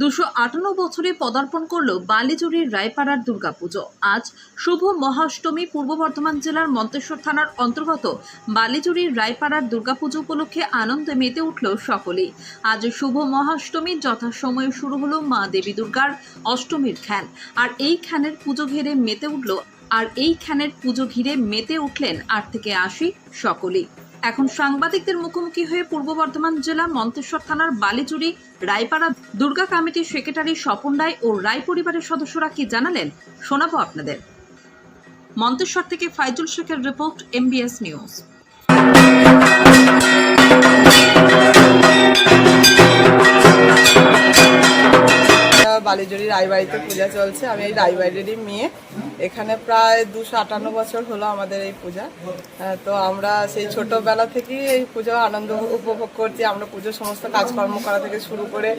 দুশো আটান্ন বছরে পদার্পণ করল বালিজুড়ির রায়পাড়ার দুর্গাপুজো। আজ শুভ মহাষ্টমী পূর্ব বর্ধমান জেলার মন্তেশ্বর থানার অন্তর্গত বালিজুড়ির রায়পাড়ার দুর্গাপুজো উপলক্ষে আনন্দে মেতে উঠল সকলেই। আজ শুভ মহাষ্টমী যথাসময়ে শুরু হলো মা দেবী দুর্গার অষ্টমীর খ্যান। আর এই খ্যানের পুজো ঘিরে মেতে উঠল আর এই খ্যানের পুজো ঘিরে মেতে উঠলেন আট থেকে আশি সকলেই। এখন সাংবাদিকদের মুখোমুখি হয়ে পূর্ব বর্ধমান জেলা মন্তেশ্বর থানার বালিচুরি, রায়পাড়া দুর্গা কমিটির সেক্রেটারি স্বপন রায় ও রায় পরিবারের সদস্যরা কি জানালেন, শোনাবো আপনাদের। মন্তেশ্বর থেকে ফাইজুল শেখের রিপোর্ট এমবিএস নিউজ বালিজুড়ি রায়বাড়িতে পূজা চলছে। আমি এই রায়বাড়িরই মেয়ে। এখানে প্রায় দুশো আটান্ন বছর হলো আমাদের এই পূজা। তো আমরা সেই ছোটবেলা থেকেই এই পুজো আনন্দ উপভোগ করছি। আমরা পুজোর সমস্ত কাজকর্ম করা থেকে শুরু করে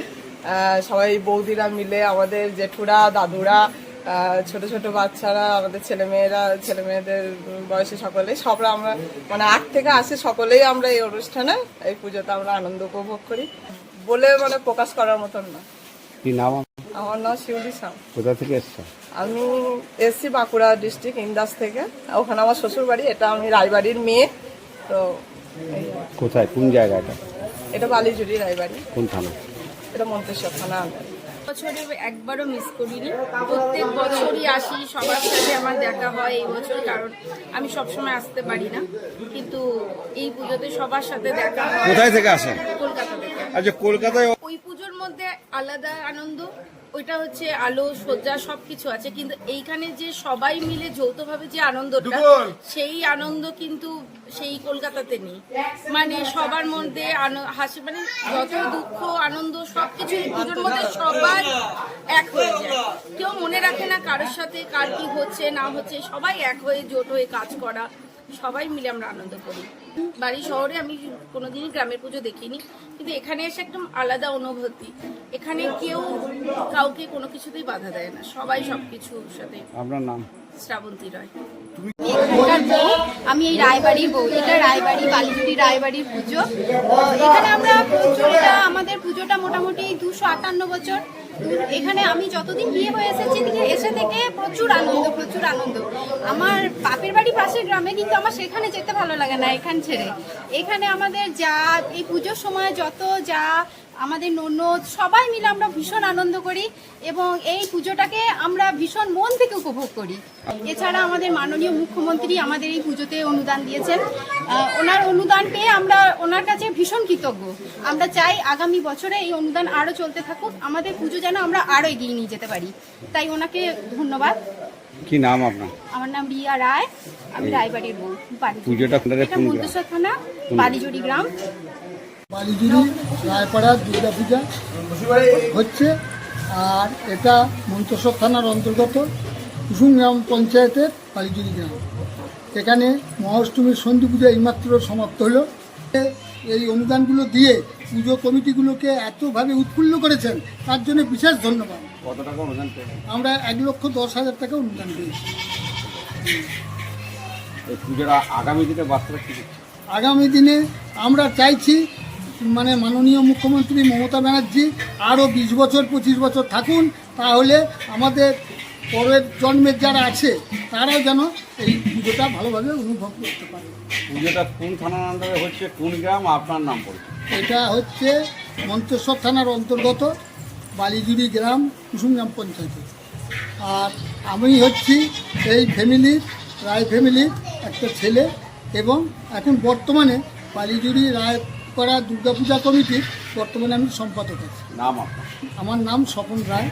সবাই বৌদিরা মিলে আমাদের জেঠুরা দাদুরা ছোট ছোট বাচ্চারা আমাদের ছেলেমেয়েরা ছেলে মেয়েদের বয়সী সকলে সবরা আমরা মানে আট থেকে আসে সকলেই আমরা এই অনুষ্ঠানে এই পুজোতে আমরা আনন্দ উপভোগ করি। বলে মানে প্রকাশ করার মতন না। কি নাম? আমার নাম শিউলি সাউ। কোথা থেকে এসছো? আমি এসছি বাঁকুড়া ডিস্ট্রিক্ট ইন্দাস থেকে। ওখানে আমার শ্বশুর বাড়ি এটা আমি রায়বাড়ির মেয়ে। তো কোথায়? কোন জায়গাটা? এটা বালিজুড়ি রায়বাড়ি। কোন থানা? এটা মন্তেশ্বর থানা। বছরে একবারও মিস করিনি। প্রত্যেক বছরই আসি সবার সাথে আমার দেখা হয় এই বছর কারণ আমি সবসময় আসতে পারি না। কিন্তু এই পুজোতে সবার সাথে দেখা হয়। কোথায় থেকে আসেন? কলকাতা থেকে। আচ্ছা কলকাতায় মধ্যে আলাদা আনন্দ ওইটা হচ্ছে আলো সজ্জা সবকিছু আছে। কিন্তু এইখানে যে সবাই মিলে যৌথভাবে যে আনন্দটা সেই আনন্দ কিন্তু সেই কলকাতাতে নেই। মানে সবার মধ্যে হাসি মানে যত দুঃখ আনন্দ সবকিছু পুজোর মধ্যে সবাই এক হয়ে যায়। কেউ মনে রাখে না কারোর সাথে কার কি হচ্ছে না হচ্ছে সবাই এক হয়ে জোট হয়ে কাজ করা। সবাই মিলে আমরা আনন্দ করি। বাড়ি শহরে আমি কোনোদিনই গ্রামের পুজো দেখিনি কিন্তু এখানে এসে একদম আলাদা অনুভূতি। এখানে কেউ কাউকে কোনো কিছুতেই বাধা দেয় না সবাই সবকিছুর সাথে আপনার নাম? শ্রাবন্তী রয়। আমি এই রায়বাড়ির বউ এটা রায়বাড়ি বালিজুড়ি রায়বাড়ির পুজো। এখানে আমরা এটা আমাদের পুজোটা মোটামুটি দুশো আটান্ন বছর। এখানে আমি যতদিন বিয়ে হয়ে এসেছি থেকে এসে থেকে প্রচুর আনন্দ প্রচুর আনন্দ। আমার বাপের বাড়ি পাশের গ্রামে, কিন্তু আমার সেখানে যেতে ভালো লাগে না, এখান ছেড়ে। এখানে আমাদের যা এই পুজোর সময় যত যা আমাদের ননদ সবাই মিলে আমরা ভীষণ আনন্দ করি এবং এই পুজোটাকে আমরা ভীষণ মন থেকে উপভোগ করি। এছাড়া আমাদের মাননীয় মুখ্যমন্ত্রী আমাদের এই পুজোতে অনুদান দিয়েছেন। ওনার অনুদান পেয়ে আমরা ওনার কাছে ভীষণ কৃতজ্ঞ। আমরা চাই আগামী বছরে এই অনুদান আরও চলতে থাকুক। আমাদের পুজো যেন আমরা আরও এগিয়ে নিয়ে যেতে পারি। তাই ওনাকে ধন্যবাদ। কি নাম আপনার? আমার নাম রিয়া রায়। আমি রায়বাড়ির বউ পুজোটা এটা থানা বালিজুড়ি গ্রাম। বালিজুড়ি রায়পাড়া দুর্গা পূজা হচ্ছে। আর এটা মন্তেশ্বর থানার অন্তর্গত কুসুম গ্রাম পঞ্চায়েতের বালিজুড়ি গ্রাম। এখানে মহাষ্টমীর সন্ধি পূজা এইমাত্র সমাপ্ত হলো। এই অনুদানগুলো দিয়ে পুজো কমিটিগুলোকে এতভাবে উৎফুল্ল করেছেন তার জন্য বিশেষ ধন্যবাদ। কত টাকা অনুদান আমরা এক লক্ষ দশ হাজার টাকা অনুদান পেয়েছি। আগামী দিনে আগামী দিনে আমরা চাইছি মানে মাননীয় মুখ্যমন্ত্রী মমতা ব্যানার্জি আরও বিশ বছর পঁচিশ বছর থাকুন তাহলে আমাদের পরের জন্মের যারা আছে তারাও যেন এই পুজোটা ভালোভাবে অনুভব করতে পারে। পুজোটা কোন থানার আন্ডারে হচ্ছে কোন গ্রাম আপনার নাম পড়ছে এটা হচ্ছে মন্তেশ্বর থানার অন্তর্গত বালিজুড়ি গ্রাম কুসুমগ্রাম পঞ্চায়েতে। আর আমি হচ্ছি এই ফ্যামিলির রায় ফ্যামিলির একটা ছেলে এবং এখন বর্তমানে বালিজুড়ি রায়পাড়া দুর্গাপূজা কমিটির বর্তমানে আমি সম্পাদক আছি। নাম আমার নাম স্বপন রায়।